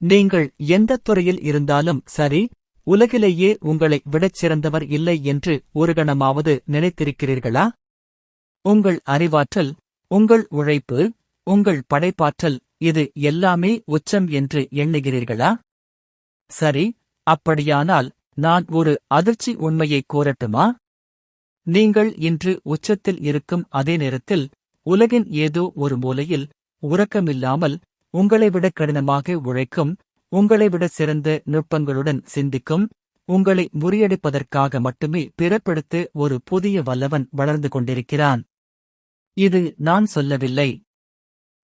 நீங்கள் எந்த துறையில் இருந்தாலும் சரி உலகிலேயே உங்களை விடச் சிறந்தவர் இல்லை என்று ஒரு கணமாவது நினைத்திருக்கிறீர்களா? உங்கள் அறிவாற்றல் உங்கள் உழைப்பு உங்கள் படைப்பாற்றல் இது எல்லாமே உச்சம் என்று எண்ணுகிறீர்களா? சரி அப்படியானால் நான் ஒரு அதிர்ச்சி உண்மையை கூறட்டுமா நீங்கள் இன்று உச்சத்தில் இருக்கும் அதே நேரத்தில் உலகின் ஏதோ ஒரு மூலையில் உறக்கமில்லாமல் உங்களைவிட கடினமாக உழைக்கும் உங்களைவிட சிறந்த நுட்பங்களுடன் சிந்திக்கும் உங்களை முறியடிப்பதற்காக மட்டுமே பிறப்பெடுத்து ஒரு புதிய வல்லவன் வளர்ந்து கொண்டிருக்கிறான். இது நான் சொல்லவில்லை.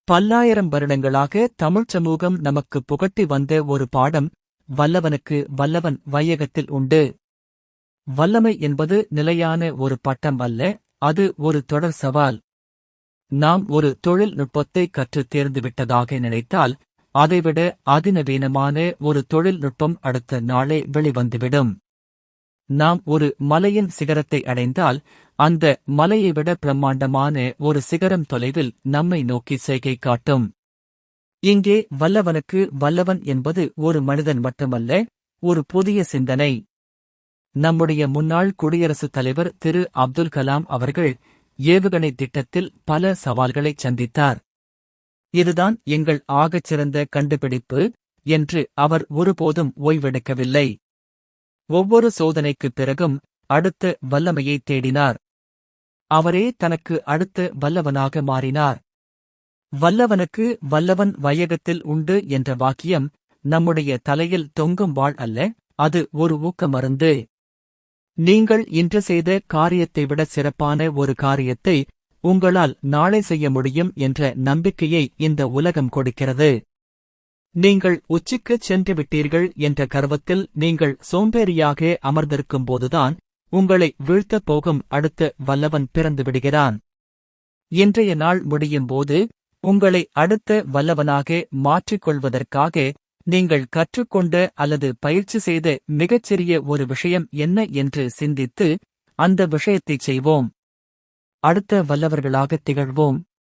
பல்லாயிரம் வருடங்களாக தமிழ்ச் சமூகம் நமக்கு புகட்டி வந்த ஒரு பாடம் வல்லவனுக்கு வல்லவன் வையகத்தில் உண்டு. வல்லமை என்பது நிலையான ஒரு பட்டம் அல்ல அது ஒரு தொடர் சவால். நாம் ஒரு தொழில்நுட்பத்தை கற்றுத் தேர்ந்துவிட்டதாக நினைத்தால் அதைவிட அதிநவீனமான ஒரு தொழில்நுட்பம் அடுத்த நாளே வெளிவந்துவிடும். நாம் ஒரு மலையின் சிகரத்தை அடைந்தால் அந்த மலையை விட பிரம்மாண்டமான ஒரு சிகரம் தொலைவில் நம்மை நோக்கி செய்கை காட்டும். இங்கே வல்லவனுக்கு வல்லவன் என்பது ஒரு மனிதன் மட்டுமல்ல ஒரு புதிய சிந்தனை. நம்முடைய முன்னாள் குடியரசுத் தலைவர் திரு அப்துல் கலாம் அவர்கள் ஏவுகணை திட்டத்தில் பல சவால்களைச் சந்தித்தார். இதுதான் எங்கள் ஆகச் சிறந்த கண்டுபிடிப்பு என்று அவர் ஒருபோதும் ஓய்வெடுக்கவில்லை. ஒவ்வொரு சோதனைக்குப் பிறகும் அடுத்த வல்லமையை தேடினார். அவரே தனக்கு அடுத்த வல்லவனாக மாறினார். வல்லவனுக்கு வல்லவன் வையகத்தில் உண்டு என்ற வாக்கியம் நம்முடைய தலையில் தொங்கும் வாழ் அல்ல அது ஒரு ஊக்க மருந்து நீங்கள் இன்று செய்த காரியத்தை விட சிறப்பான ஒரு காரியத்தை உங்களால் நாளை செய்ய முடியும் என்ற நம்பிக்கையை இந்த உலகம் கொடுக்கிறது. நீங்கள் உச்சிக்குச் சென்று விட்டீர்கள் என்ற கர்வத்தில் நீங்கள் சோம்பேறியாக அமர்ந்திருக்கும் போதுதான் உங்களை வீழ்த்தப் போகும் அடுத்த வல்லவன் பிறந்து விடுகிறான். இன்றைய நாள் முடியும் போது உங்களை அடுத்த வல்லவனாக மாற்றிக்கொள்வதற்காக நீங்கள் கற்றுக்கொண்ட அல்லது பயிற்சி செய்த மிகச்சிறிய ஒரு விஷயம் என்ன என்று சிந்தித்து அந்த விஷயத்தைச் செய்வோம். அடுத்த வல்லவர்களாகத் திகழ்வோம்.